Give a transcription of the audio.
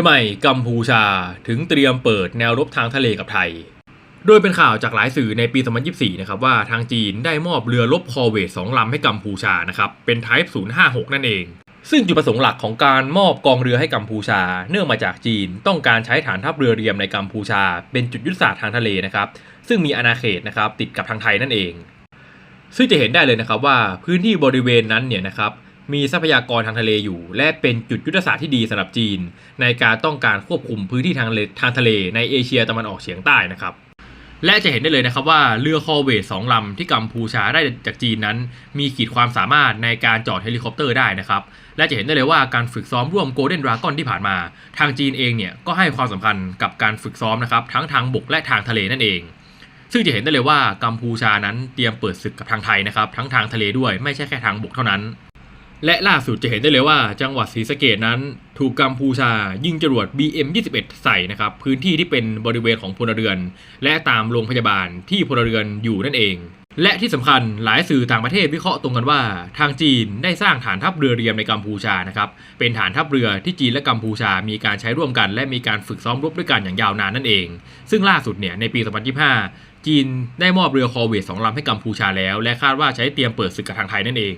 ทำไมกัมพูชาถึงเตรียมเปิดแนวรบทางทะเลกับไทย โดยเป็นข่าวจากหลายสื่อในปี 2024 นะครับว่าทางจีนได้มอบเรือรบคอเวท2ลำให้กัมพูชานะครับเป็น Type 056 นั่นเอง ซึ่งจุดประสงค์หลักของการมอบกองเรือให้กัมพูชา เนื่องมาจากจีนต้องการใช้ฐานทัพเรือเรียมในกัมพูชา เป็นจุดยุทธศาสตร์ทางทะเลนะครับซึ่งมีอาณาเขตนะครับติดกับทางไทยนั่นเอง ซึ่งจะเห็นได้เลยนะครับว่าพื้นที่บริเวณนั้นเนี่ยนะครับ มีทรัพยากรทางทะเลอยู่ และเป็นจุดยุทธศาสตร์ที่ดีสำหรับจีน ในการต้องการควบคุมพื้นที่ทางทะเลทางทะเลในเอเชียตะวันออกเฉียงใต้นะครับ และจะเห็นได้เลยนะครับว่าเรือคอเวทสองลำที่กัมพูชาได้จากจีนนั้น มีขีดความสามารถในการจอดเฮลิคอปเตอร์ได้นะครับ และจะเห็นได้เลยว่าการฝึกซ้อมร่วมโกลเด้นดราก้อนที่ผ่านมา ทางจีนเองเนี่ยก็ให้ความสำคัญกับการฝึกซ้อมนะครับทั้งทางบกและทางทะเลนั่นเองซึ่งจะเห็นได้เลยว่ากัมพูชานั้นเตรียมเปิดศึกกับทางไทยนะครับ ทั้งทางทะเลด้วยไม่ใช่แค่ทางบกเท่านั้น และล่าสุดจะเห็นได้เลยว่าจังหวัดศรีสะเกดนั้นถูกกัมพูชายิงจรวด BM21 ใส่นะครับพื้นที่ที่เป็นบริเวณของพลเรือน และตามโรงพยาบาลที่พลเรือนอยู่นั่นเอง และที่สำคัญหลายสื่อต่างประเทศวิเคราะห์ตรงกันว่า ทางจีนได้สร้างฐานทัพเรือเรียมในกัมพูชานะครับเป็นฐานทัพเรือที่จีนและกัมพูชามีการใช้ร่วมกัน และมีการฝึกซ้อมรบด้วยกันอย่างยาวนานนั่นเอง ซึ่งล่าสุดเนี่ยในปี 2025 จีนได้มอบเรือคอเวทสองลำให้กัมพูชาแล้ว และคาดว่าใช้เตรียมเปิดศึกกับทางไทยนั่นเอง